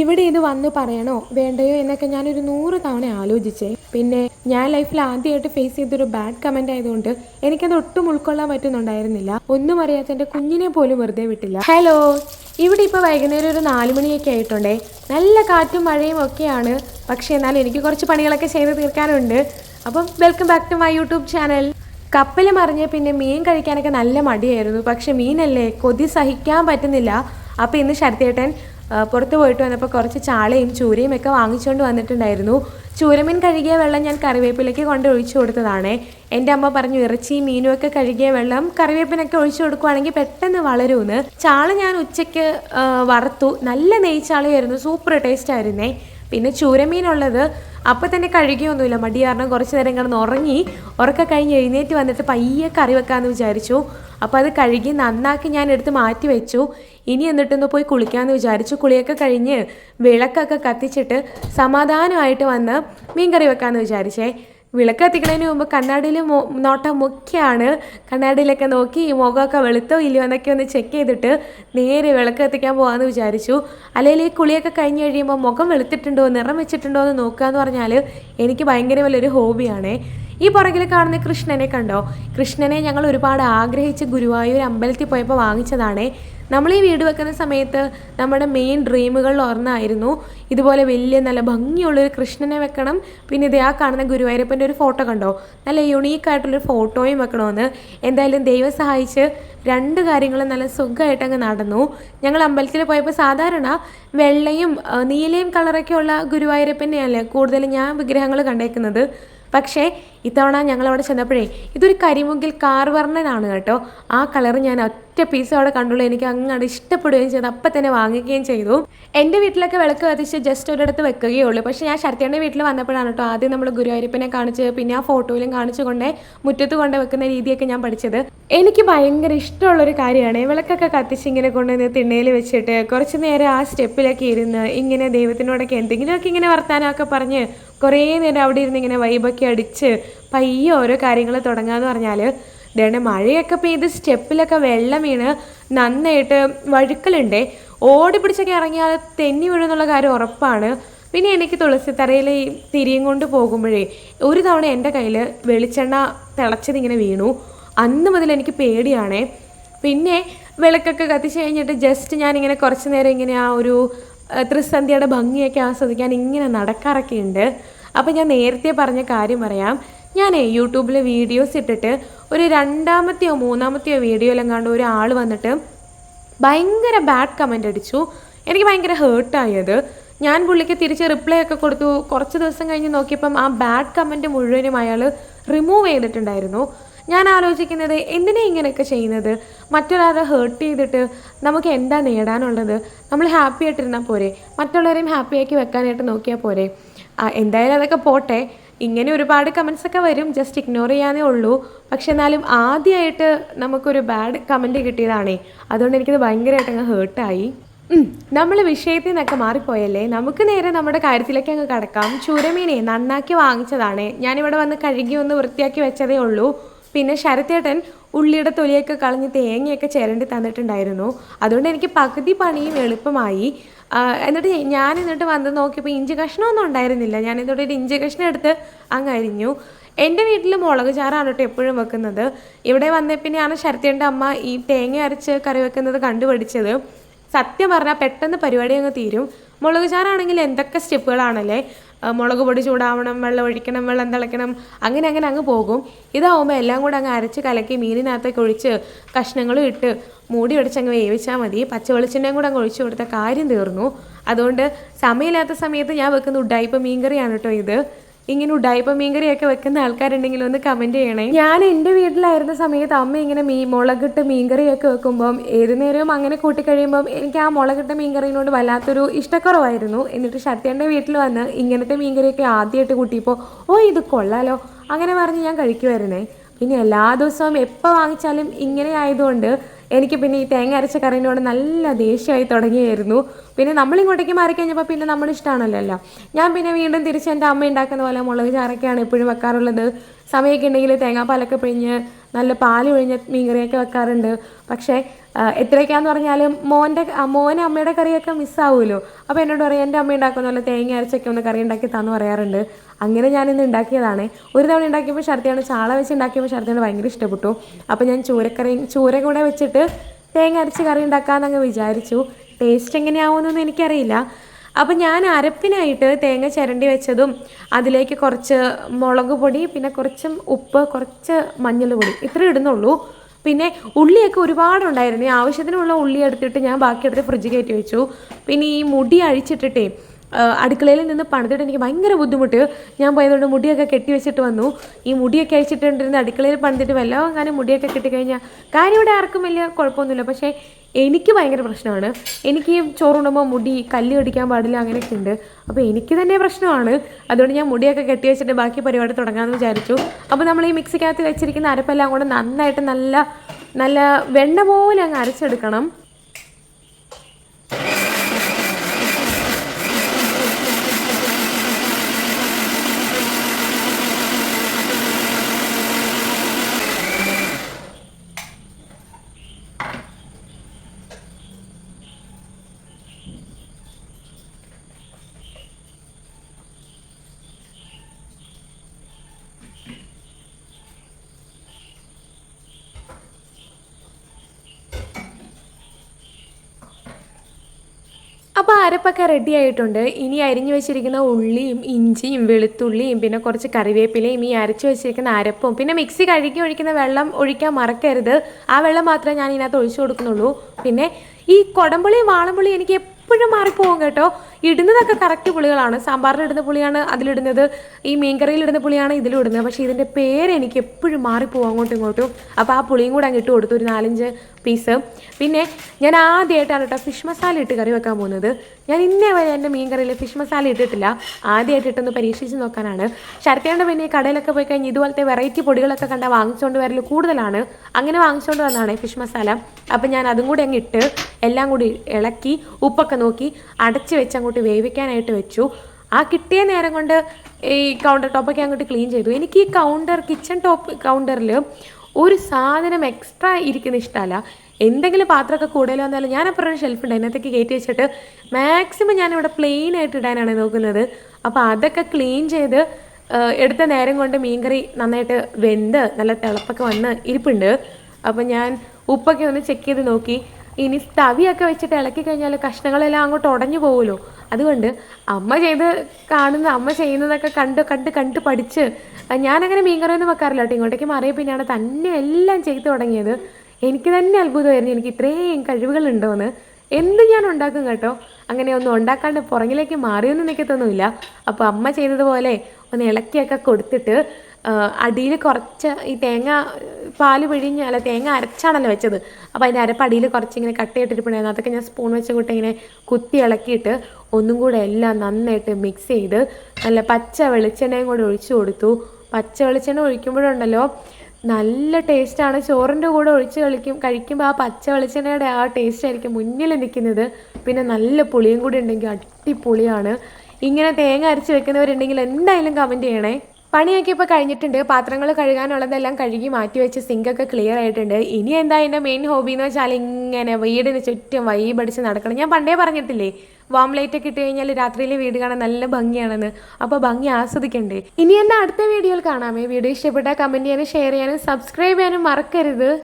ഇവിടെ ഇത് വന്ന് പറയണോ വേണ്ടയോ എന്നൊക്കെ ഞാനൊരു നൂറ് തവണ ആലോചിച്ചേ. പിന്നെ ഞാൻ ലൈഫിൽ ആദ്യമായിട്ട് ഫേസ് ചെയ്തൊരു ബാഡ് കമന്റ് ആയതുകൊണ്ട് എനിക്കത് ഒട്ടും ഉൾക്കൊള്ളാൻ പറ്റുന്നുണ്ടായിരുന്നില്ല. ഒന്നും അറിയാത്ത എന്റെ കുഞ്ഞിനെ പോലും വെറുതെ വിട്ടില്ല. ഹലോ ഇവിടെ ഇപ്പോൾ വൈകുന്നേരം ഒരു നാല് മണിയൊക്കെ ആയിട്ടുണ്ടേ. നല്ല കാറ്റും മഴയും ഒക്കെയാണ്. പക്ഷേ എന്നാൽ എനിക്ക് കുറച്ച് പണികളൊക്കെ ചെയ്ത് തീർക്കാനുണ്ട്. അപ്പം welcome back to my YouTube channel കപ്പൽ മറിഞ്ഞ് പിന്നെ മീൻ കഴിക്കാനൊക്കെ നല്ല മടിയായിരുന്നു. പക്ഷെ മീനല്ലേ കൊതി സഹിക്കാൻ പറ്റുന്നില്ല. അപ്പോൾ ഇന്ന് ശരത്തേട്ടൻ പുറത്ത് പോയിട്ട് വന്നപ്പോൾ കുറച്ച് ചാളയും ചൂരയും ഒക്കെ വാങ്ങിച്ചുകൊണ്ട് വന്നിട്ടുണ്ടായിരുന്നു. ചൂരമീൻ കഴുകിയ വെള്ളം ഞാൻ കറിവേപ്പിലേക്ക് കൊണ്ട് ഒഴിച്ചു കൊടുത്തതാണ്. എന്റെ അമ്മ പറഞ്ഞു ഇറച്ചി മീനും ഒക്കെ കഴുകിയ വെള്ളം കറിവേപ്പിനൊക്കെ ഒഴിച്ചു കൊടുക്കുവാണെങ്കിൽ പെട്ടെന്ന് വളരുമെന്ന് ചാള ഞാൻ ഉച്ചയ്ക്ക് വറുത്തു. നല്ല നെയ്ച്ചാളയായിരുന്നു സൂപ്പർ ടേസ്റ്റ് ആയിരുന്നേ. പിന്നെ ചൂരമീനുള്ളത് അപ്പം തന്നെ കഴുകിയൊന്നുമില്ല. മടി കാരണം കുറച്ച് നേരം കിടന്ന് ഉറങ്ങി ഉറക്ക കഴിഞ്ഞ് എഴുന്നേറ്റ് വന്നിട്ട് പയ്യെ കറി വെക്കാമെന്ന് വിചാരിച്ചു. അപ്പോൾ അത് കഴുകി നന്നാക്കി ഞാൻ എടുത്ത് മാറ്റി വെച്ചു. ഇനി എന്നിട്ടൊന്ന് പോയി കുളിക്കാമെന്ന് വിചാരിച്ചു. കുളിയൊക്കെ കഴിഞ്ഞ് വിളക്കൊക്കെ കത്തിച്ചിട്ട് സമാധാനമായിട്ട് വന്ന് മീൻ കറി വെക്കാമെന്ന് വിചാരിച്ചേ. വിളക്ക് കത്തിക്കണതിന് മുമ്പ് കണ്ണാടിയിൽ നോട്ടം മുഖ്യമാണ് കണ്ണാടിയിലൊക്കെ നോക്കി ഈ മുഖമൊക്കെ വെളുത്തോ ഇല്ലയോ എന്നൊക്കെ ഒന്ന് ചെക്ക് ചെയ്തിട്ട് നേരെ വിളക്ക് കത്തിക്കാൻ പോകാമെന്ന് വിചാരിച്ചു. അല്ലെങ്കിൽ ഈ കുളിയൊക്കെ കഴിഞ്ഞ് കഴിയുമ്പോൾ മുഖം വെളുത്തിട്ടുണ്ടോ നിറം വെച്ചിട്ടുണ്ടോ എന്ന് നോക്കുക എന്ന് പറഞ്ഞാൽ എനിക്ക് ഭയങ്കര വലിയൊരു ഹോബിയാണേ ഈ പുറകിൽ കാണുന്ന കൃഷ്ണനെ കണ്ടോ? കൃഷ്ണനെ ഞങ്ങൾ ഒരുപാട് ആഗ്രഹിച്ച് ഗുരുവായൂർ അമ്പലത്തിൽ പോയപ്പോൾ വാങ്ങിച്ചതാണേ. നമ്മൾ ഈ വീട് വെക്കുന്ന സമയത്ത് നമ്മുടെ മെയിൻ ഡ്രീമുകളിൽ ഓർന്നായിരുന്നു ഇതുപോലെ വലിയ നല്ല ഭംഗിയുള്ളൊരു കൃഷ്ണനെ വെക്കണം. പിന്നെ ഇത് ആ കാണുന്ന ഗുരുവായൂരപ്പന്റെ ഒരു ഫോട്ടോ കണ്ടോ? നല്ല യുണീക്കായിട്ടുള്ളൊരു ഫോട്ടോയും വെക്കണമെന്ന്. എന്തായാലും ദൈവം സഹായിച്ച് രണ്ട് കാര്യങ്ങളും നല്ല സുഖമായിട്ട് അങ്ങ് നടന്നു. ഞങ്ങൾ അമ്പലത്തിൽ പോയപ്പോൾ സാധാരണ വെള്ളയും നീലയും കളറൊക്കെ ഉള്ള ഗുരുവായൂരപ്പനെയല്ലേ കൂടുതലും ഞാൻ വിഗ്രഹങ്ങൾ കണ്ടേക്കുന്നത്. പക്ഷേ ഇത്തവണ ഞങ്ങൾ അവിടെ ചെന്നപ്പോഴേ ഇതൊരു കരിമുകിൽ കാർവർണനാണ് കേട്ടോ. ആ കളർ ഞാൻ ഒറ്റ പീസ് അവിടെ കണ്ടുള്ളൂ. എനിക്ക് അങ്ങോട്ട് ഇഷ്ടപ്പെടുകയും ചെയ്തു. അപ്പം തന്നെ വാങ്ങിക്കുകയും ചെയ്തു. എന്റെ വീട്ടിലൊക്കെ വിളക്ക് കത്തിച്ച് ജസ്റ്റ് ഒരിടത്ത് വെക്കുകയേ ഉള്ളൂ. പക്ഷേ ഞാൻ ശരത്തിയുടെ വീട്ടിൽ വന്നപ്പോഴാണ് കേട്ടോ ആദ്യം നമ്മൾ ഗുരുവായൂരപ്പനെ കാണിച്ച് പിന്നെ ആ ഫോട്ടോയിലും കാണിച്ചുകൊണ്ട് മുറ്റത്ത് കൊണ്ട് വെക്കുന്ന രീതിയൊക്കെ ഞാൻ പഠിച്ചത്. എനിക്ക് ഭയങ്കര ഇഷ്ടമുള്ളൊരു കാര്യമാണ്. വിളക്കൊക്കെ കത്തിച്ച് ഇങ്ങനെ കൊണ്ടുവന്ന് തിണ്ണയിൽ വെച്ചിട്ട് കുറച്ച് നേരം ആ സ്റ്റെപ്പിലൊക്കെ ഇരുന്ന് ഇങ്ങനെ ദൈവത്തിനോടൊക്കെ എന്തെങ്കിലുമൊക്കെ ഇങ്ങനെ വർത്താനമൊക്കെ പറഞ്ഞ് കുറേ നേരം അവിടെ ഇരുന്ന് ഇങ്ങനെ വൈബൊക്കെ അടിച്ച് പയ്യെ ഓരോ കാര്യങ്ങൾ തുടങ്ങാന്ന് പറഞ്ഞാൽ ഇതാണ് മഴയൊക്കെ പെയ്ത് സ്റ്റെപ്പിലൊക്കെ വെള്ളം വീണ് നന്നായിട്ട് വഴുക്കലുണ്ടേ. ഓടി പിടിച്ചൊക്കെ ഇറങ്ങിയാൽ തെന്നി വീഴുന്നുള്ള കാര്യം ഉറപ്പാണ്. പിന്നെ എനിക്ക് തുളസിത്തറയിൽ ഈ തിരിയും കൊണ്ട് പോകുമ്പോഴേ ഒരു തവണ എന്റെ കയ്യിൽ വെളിച്ചെണ്ണ തിളച്ചതിങ്ങനെ വീണു. അന്ന് മുതൽ എനിക്ക് പേടിയാണേ. പിന്നെ വിളക്കൊക്കെ കത്തിച്ച് കഴിഞ്ഞിട്ട് ജസ്റ്റ് ഞാനിങ്ങനെ കുറച്ച് നേരം ഇങ്ങനെ ആ ഒരു ത്രിസന്ധ്യയുടെ ഭംഗിയൊക്കെ ആസ്വദിക്കാൻ ഇങ്ങനെ നടക്കാറൊക്കെ ഉണ്ട്. അപ്പം ഞാൻ നേരത്തെ പറഞ്ഞ കാര്യം പറയാം. ഞാനേ യൂട്യൂബിൽ വീഡിയോസ് ഇട്ടിട്ട് ഒരു രണ്ടാമത്തെയോ മൂന്നാമത്തെയോ വീഡിയോയിലെങ്ങാണ്ട് ഒരാൾ വന്നിട്ട് ഭയങ്കര ബാഡ് കമന്റ് അടിച്ചു. എനിക്ക് ഭയങ്കര ഹേർട്ടായത് ഞാൻ പുള്ളിക്ക് തിരിച്ച് റിപ്ലൈ ഒക്കെ കൊടുത്തു. കുറച്ച് ദിവസം കഴിഞ്ഞ് നോക്കിയപ്പം ആ ബാഡ് കമന്റ് മുഴുവനും അയാൾ റിമൂവ് ചെയ്തിട്ടുണ്ടായിരുന്നു. ഞാൻ ആലോചിക്കുന്നത് എന്തിനാ ഇങ്ങനെയൊക്കെ ചെയ്യുന്നത്? മറ്റൊരാളെ ഹേർട്ട് ചെയ്തിട്ട് നമുക്ക് എന്താ നേടാനുള്ളത്? നമ്മൾ ഹാപ്പി ആയിട്ടിരുന്നാൽ പോരെ. മറ്റുള്ളവരെയും ഹാപ്പിയാക്കി വെക്കാനായിട്ട് നോക്കിയാൽ പോരെ. എന്തായാലും അതൊക്കെ പോട്ടെ. ഇങ്ങനെ ഒരുപാട് കമൻസ് ഒക്കെ വരും. ജസ്റ്റ് ഇഗ്നോർ ചെയ്യാനേ ഉള്ളൂ. പക്ഷെ എന്നാലും ആദ്യമായിട്ട് നമുക്കൊരു ബാഡ് കമന്റ് കിട്ടിയതാണേ. അതുകൊണ്ട് എനിക്കത് ഭയങ്കരമായിട്ട് അങ്ങ് ഹേർട്ടായി നമ്മൾ വിഷയത്തിൽ നിന്നൊക്കെ മാറിപ്പോയല്ലേ? നമുക്ക് നേരെ നമ്മുടെ കാര്യത്തിലേക്ക് അങ്ങ് കടക്കാം. ചൂരമീനെ നന്നാക്കി വാങ്ങിച്ചതാണ്. ഞാനിവിടെ വന്ന് കഴുകി ഒന്ന് വൃത്തിയാക്കി വെച്ചതേ ഉള്ളൂ. പിന്നെ ശരത്തേട്ടൻ ഉള്ളിയുടെ തൊലിയൊക്കെ കളഞ്ഞ് തേങ്ങയൊക്കെ ചിരണ്ടി തന്നിട്ടുണ്ടായിരുന്നു. അതുകൊണ്ട് എനിക്ക് പകുതി പണിയും എളുപ്പമായി. എന്നിട്ട് ഞാൻ എന്നിട്ട് വന്ന് നോക്കിയപ്പോൾ ഇഞ്ചി കഷ്ണമൊന്നും ഉണ്ടായിരുന്നില്ല. ഞാൻ എന്നിട്ട് ഒരു ഇഞ്ചി കഷ്ണം എടുത്ത് അങ്ങ് അരിഞ്ഞു. എന്റെ വീട്ടിൽ മുളക് ചാറാണ് കേട്ടോ എപ്പോഴും വെക്കുന്നത്. ഇവിടെ വന്നേ പിന്നെയാണ് ശരത്തേന്റെ അമ്മ ഈ തേങ്ങ അരച്ച് കറി വെക്കുന്നത് കണ്ടുപിടിച്ചത് സത്യം പറഞ്ഞാൽ പെട്ടെന്ന് പരിപാടി അങ്ങ് തീരും. മുളക് ചാറാണെങ്കിൽ എന്തൊക്കെ സ്റ്റെപ്പുകളാണല്ലേ? മുളക് പൊടി ചൂടാവണം വെള്ളം ഒഴിക്കണം വെള്ളം തിളയ്ക്കണം അങ്ങനെ അങ്ങനെ അങ്ങ് പോകും. ഇതാവുമ്പോൾ എല്ലാം കൂടെ അങ്ങ് അരച്ച് കലക്കി മീനിനകത്തേക്ക് ഒഴിച്ച് കഷ്ണങ്ങളും ഇട്ട് മൂടി അടിച്ച് അങ്ങ് വേവിച്ചാൽ മതി. പച്ച വെളിച്ചെണ്ണയും കൂടെ അങ്ങ് ഒഴിച്ചു കൊടുത്ത കാര്യം തീർന്നു. അതുകൊണ്ട് സമയമില്ലാത്ത സമയത്ത് ഞാൻ വെക്കുന്ന ഉഡായിപ്പ് മീൻകറിയാണ് കേട്ടോ ഇത്. ഇങ്ങനെ ഉടായ്പ മീൻകറിയൊക്കെ വെക്കുന്ന ആൾക്കാരുണ്ടെങ്കിൽ ഒന്ന് കമന്റ് ചെയ്യണേ. ഞാൻ എന്റെ വീട്ടിലായിരുന്ന സമയത്ത് അമ്മ ഇങ്ങനെ മീ മുളകിട്ട് മീൻകറിയൊക്കെ വെക്കുമ്പം ഏത് നേരവും അങ്ങനെ കൂട്ടിക്കഴിയുമ്പം എനിക്ക് ആ മുളകിട്ട മീൻകറിനോട് വല്ലാത്തൊരു ഇഷ്ടക്കുറവായിരുന്നു. എന്നിട്ട് ശക്തിയുടെ വീട്ടിൽ വന്ന് ഇങ്ങനത്തെ മീൻകറിയൊക്കെ ആദ്യമായിട്ട് കൂട്ടിയപ്പോൾ ഓ ഇത് കൊള്ളാലോ. അങ്ങനെ പറഞ്ഞ് ഞാൻ കഴിക്കുമായിരുന്നേ പിന്നെ എല്ലാ ദിവസവും എപ്പോൾ വാങ്ങിച്ചാലും ഇങ്ങനെ ആയതുകൊണ്ട് എനിക്ക് പിന്നെ ഈ തേങ്ങ അരച്ച കറിനോട് നല്ല ദേഷ്യമായി തുടങ്ങിയായിരുന്നു. പിന്നെ നമ്മളിങ്ങോട്ടേക്ക് മാറിക്കഴിഞ്ഞപ്പോൾ പിന്നെ നമ്മൾ ഇഷ്ടമാണല്ലോ ഞാൻ പിന്നെ വീണ്ടും തിരിച്ച് എന്റെ അമ്മ ഉണ്ടാക്കുന്ന പോലെ മുളക് ചാറൊക്കെയാണ് എപ്പോഴും വെക്കാറുള്ളത്. സമയമൊക്കെ ഉണ്ടെങ്കിൽ തേങ്ങാപ്പാലൊക്കെ പിഴിഞ്ഞ് നല്ല പാൽ ഒഴിഞ്ഞ് മീൻകറിയൊക്കെ വെക്കാറുണ്ട്. പക്ഷേ എത്രയൊക്കെയാന്ന് പറഞ്ഞാലും മോന്റെ മോനെ അമ്മയുടെ കറിയൊക്കെ മിസ്സാവുമല്ലോ അപ്പോൾ എന്നോട് പറയും എന്റെ അമ്മ ഉണ്ടാക്കുന്ന പോലെ തേങ്ങ അരച്ചൊക്കെ ഒന്ന് കറി ഉണ്ടാക്കി തന്നു പറയാറുണ്ട്. അങ്ങനെ ഞാനിന്ന് ഉണ്ടാക്കിയതാണ്. ഒരു തവണ ഉണ്ടാക്കിയപ്പോൾ ഷർത്തിയാണ് ചാള വെച്ച് ഉണ്ടാക്കിയപ്പോൾ ഷർത്തിയാണ് ഭയങ്കര ഇഷ്ടപ്പെട്ടു. അപ്പോൾ ഞാൻ ചൂരക്കറി ചൂര കൂടെ വെച്ചിട്ട് തേങ്ങ അരച്ച് കറി ഉണ്ടാക്കാമെന്നങ്ങ് വിചാരിച്ചു. ടേസ്റ്റ് എങ്ങനെയാവുമെന്നൊന്നും എനിക്കറിയില്ല. അപ്പോൾ ഞാൻ അരപ്പിനായിട്ട് തേങ്ങ ചിരണ്ടി വെച്ചതും അതിലേക്ക് കുറച്ച് മുളക് പൊടി പിന്നെ കുറച്ച് ഉപ്പ് കുറച്ച് മഞ്ഞൾ പൊടി ഇത്രയും ഇടുന്നുള്ളൂ. പിന്നെ ഉള്ളിയൊക്കെ ഒരുപാടുണ്ടായിരുന്നു. ആവശ്യത്തിനുള്ള ഉള്ളി എടുത്തിട്ട് ഞാൻ ബാക്കി എടുത്ത് ഫ്രിഡ്ജ് കയറ്റി വെച്ചു. പിന്നെ ഈ മുടി അഴിച്ചിട്ടിട്ടേ അടുക്കളയിൽ നിന്ന് പണിതിട്ട് എനിക്ക് ഭയങ്കര ബുദ്ധിമുട്ട്. ഞാൻ പോയതുകൊണ്ട് മുടിയൊക്കെ കെട്ടി വെച്ചിട്ട് വന്നു. ഈ മുടിയൊക്കെ അഴിച്ചിട്ടുണ്ടിരുന്ന അടുക്കളയിൽ പണിതിട്ട് വല്ലതും അങ്ങനെ മുടിയൊക്കെ കെട്ടിക്കഴിഞ്ഞാൽ കാര്യം ഇവിടെ ആർക്കും വലിയ കുഴപ്പമൊന്നുമില്ല. പക്ഷേ എനിക്ക് ഭയങ്കര പ്രശ്നമാണ്. എനിക്ക് ചോറുണ്ടുമ്പോൾ മുടി കല്ല് കടിക്കാൻ പാടില്ല അങ്ങനെയൊക്കെ ഉണ്ട്. അപ്പോൾ എനിക്ക് തന്നെ പ്രശ്നമാണ്. അതുകൊണ്ട് ഞാൻ മുടിയൊക്കെ കെട്ടി വെച്ചിട്ട് ബാക്കി പരിപാടി തുടങ്ങാമെന്ന് വിചാരിച്ചു. അപ്പോൾ നമ്മൾ ഈ മിക്സിക്കകത്ത് വെച്ചിരിക്കുന്ന അരപ്പെല്ലാം കൂടെ നന്നായിട്ട് നല്ല നല്ല വെണ്ണ പോലെ അങ്ങ് അരച്ചെടുക്കണം. അപ്പോൾ അരപ്പൊക്കെ റെഡി ആയിട്ടുണ്ട്. ഇനി അരിഞ്ഞു വെച്ചിരിക്കുന്ന ഉള്ളിയും ഇഞ്ചിയും വെളുത്തുള്ളിയും പിന്നെ കുറച്ച് കറിവേപ്പിലയും ഈ അരച്ചു വെച്ചിരിക്കുന്ന അരപ്പും പിന്നെ മിക്സി കഴുകി ഒഴിക്കുന്ന വെള്ളം ഒഴിക്കാൻ മറക്കരുത്. ആ വെള്ളം മാത്രമേ ഞാൻ ഇതിനകത്ത് ഒഴിച്ചു കൊടുക്കുന്നുള്ളൂ. പിന്നെ ഈ കൊടംപുളിയും വാളംപുളിയും എനിക്ക് എപ്പോഴും മാറിപ്പോകും കേട്ടോ. ഇടുന്നതൊക്കെ കറക്റ്റ് പുളികളാണ്. സാമ്പാറിൽ ഇടുന്ന പുളിയാണ് അതിലിടുന്നത് ഈ മീൻകറിയിലിടുന്ന പുളിയാണ് ഇതിലും ഇടുന്നത്. പക്ഷേ ഇതിന്റെ പേര് എനിക്ക് എപ്പോഴും മാറിപ്പോകും അങ്ങോട്ടും ഇങ്ങോട്ടും. അപ്പോൾ ആ പുളിയും കൂടെ അങ്ങ് ഇട്ട് കൊടുത്തു ഒരു നാലഞ്ച് പീസ് പിന്നെ ഞാൻ ആദ്യമായിട്ടാണ് കേട്ടോ ഫിഷ് മസാല ഇട്ട് കറി വെക്കാൻ പോകുന്നത്. ഞാൻ ഇന്നേ വരെ എന്റെ മീൻ കറിയിൽ ഫിഷ് മസാല ഇട്ടിട്ടില്ല. ആദ്യമായിട്ട് ഇട്ടൊന്ന് പരീക്ഷിച്ച് നോക്കാനാണ്. ശരത്തേണ്ട പിന്നെ കടയിലൊക്കെ പോയി കഴിഞ്ഞ് ഇതുപോലത്തെ വെറൈറ്റി പൊടികളൊക്കെ കണ്ടാൽ വാങ്ങിച്ചുകൊണ്ട് വരൽ കൂടുതലാണ്. അങ്ങനെ വാങ്ങിച്ചുകൊണ്ട് വന്നതാണ് ഫിഷ് മസാല അപ്പം ഞാൻ അതും കൂടി അങ്ങ് ഇട്ട് എല്ലാം കൂടി ഇളക്കി ഉപ്പൊക്കെ നോക്കി അടച്ച് വെച്ച് വേവിക്കാനായിട്ട് വെച്ചു. ആ കിട്ടിയ നേരം കൊണ്ട് ഈ കൗണ്ടർ ടോപ്പൊക്കെ അങ്ങോട്ട് ക്ലീൻ ചെയ്തു. എനിക്ക് ഈ കൗണ്ടർ കിച്ചൺ ടോപ്പ് കൗണ്ടറിൽ ഒരു സാധനം എക്സ്ട്രാ ഇരിക്കുന്ന ഇഷ്ടമല്ല. എന്തെങ്കിലും പാത്രമൊക്കെ കൂടുതൽ വന്നാലും ഞാൻ അപ്പുറം ഷെൽഫ് ഉണ്ട്. അതിനകത്തേക്ക് കയറ്റി വെച്ചിട്ട് മാക്സിമം ഞാനിവിടെ പ്ലെയിൻ ആയിട്ട് ഇടാനാണ് നോക്കുന്നത്. അപ്പോൾ അതൊക്കെ ക്ലീൻ ചെയ്ത് എടുത്ത നേരം കൊണ്ട് മീൻകറി നന്നായിട്ട് വെന്ത് നല്ല തിളപ്പൊക്കെ വന്ന് ഇരിപ്പുണ്ട്. അപ്പം ഞാൻ ഉപ്പൊക്കെ ഒന്ന് ചെക്ക് ചെയ്ത് നോക്കി. ഇനി തവിയൊക്കെ വെച്ചിട്ട് ഇളക്കി കഴിഞ്ഞാൽ കഷ്ണങ്ങളെല്ലാം അങ്ങോട്ട് ഉടഞ്ഞു പോകുമല്ലോ അതുകൊണ്ട് അമ്മ ചെയ്ത് കാണുന്ന അമ്മ ചെയ്യുന്നതൊക്കെ കണ്ട് കണ്ട് കണ്ട് പഠിച്ച് ഞാനങ്ങനെ മീൻകറിയൊന്നും വെക്കാറില്ല കേട്ടോ. ഇങ്ങോട്ടേക്ക് മാറിയ പിന്നെയാണ് തന്നെ എല്ലാം ചെയ്തു തുടങ്ങിയത്. എനിക്ക് തന്നെ അത്ഭുതമായിരുന്നു. എനിക്ക് ഇത്രയും കഴിവുകളുണ്ടോയെന്ന് എന്ത് ഞാൻ ഉണ്ടാക്കും കേട്ടോ? അങ്ങനെ ഒന്നും ഉണ്ടാക്കാണ്ട് പുറകിലേക്ക് മാറിയൊന്നും നിൽക്കത്തൊന്നുമില്ല അപ്പോൾ അമ്മ ചെയ്തതുപോലെ ഒന്ന് ഇളക്കിയൊക്കെ കൊടുത്തിട്ട് അടിയിൽ കുറച്ച് ഈ തേങ്ങ പാൽ പിഴിഞ്ഞ് അല്ല തേങ്ങ അരച്ചാണല്ലോ വെച്ചത്. അപ്പോൾ അതിന്റെ അരപ്പടിയിൽ കുറച്ച് ഇങ്ങനെ കട്ട് ചെയ്തിട്ടിരിപ്പുണ്ടായിരുന്നു അതൊക്കെ ഞാൻ സ്പൂൺ വെച്ച് കൂട്ടി ഇങ്ങനെ കുത്തി ഇളക്കിയിട്ട് ഒന്നും കൂടെ എല്ലാം നന്നായിട്ട് മിക്സ് ചെയ്ത് നല്ല പച്ച വെളിച്ചെണ്ണയും കൂടെ ഒഴിച്ചു കൊടുത്തു. പച്ച വെളിച്ചെണ്ണ ഒഴിക്കുമ്പോഴുണ്ടല്ലോ നല്ല ടേസ്റ്റാണ് ചോറിന്റെ കൂടെ ഒഴിച്ച് കളിക്കും കഴിക്കുമ്പോൾ ആ പച്ച വെളിച്ചെണ്ണയുടെ ആ ടേസ്റ്റ് ആയിരിക്കും മുന്നിൽ നിൽക്കുന്നത്. പിന്നെ നല്ല പുളിയും കൂടി ഉണ്ടെങ്കിൽ അടിപൊളിയാണ്. ഇങ്ങനെ തേങ്ങ അരച്ച് വെക്കുന്നവരുണ്ടെങ്കിൽ എന്തായാലും കമന്റ് ചെയ്യണേ. പണിയൊക്കെ കഴിഞ്ഞിട്ടുണ്ട്. പാത്രങ്ങൾ കഴുകാനുള്ളതെല്ലാം കഴുകി മാറ്റി വെച്ച് സിങ്കൊക്കെ ക്ലിയർ ആയിട്ടുണ്ട്. ഇനി എന്താ എന്റെ മെയിൻ ഹോബി എന്ന് വെച്ചാൽ ഇങ്ങനെ വീടിന് ചുറ്റും വൈബടിച്ച് നടക്കണം. ഞാൻ പണ്ടേ പറഞ്ഞിട്ടില്ലേ വാം ലൈറ്റ് ഒക്കെ ഇട്ട് കഴിഞ്ഞാൽ രാത്രിയിലെ വീട് കാണാൻ നല്ല ഭംഗിയാണെന്ന്. അപ്പോൾ ഭംഗി ആസ്വദിക്കണ്ടേ. ഇനി എന്റെ അടുത്ത വീഡിയോയിൽ കാണാമേ വീഡിയോ ഇഷ്ടപ്പെട്ടാൽ കമന്റ് ചെയ്യാനും ഷെയർ ചെയ്യാനും സബ്സ്ക്രൈബ് ചെയ്യാനും മറക്കരുത്.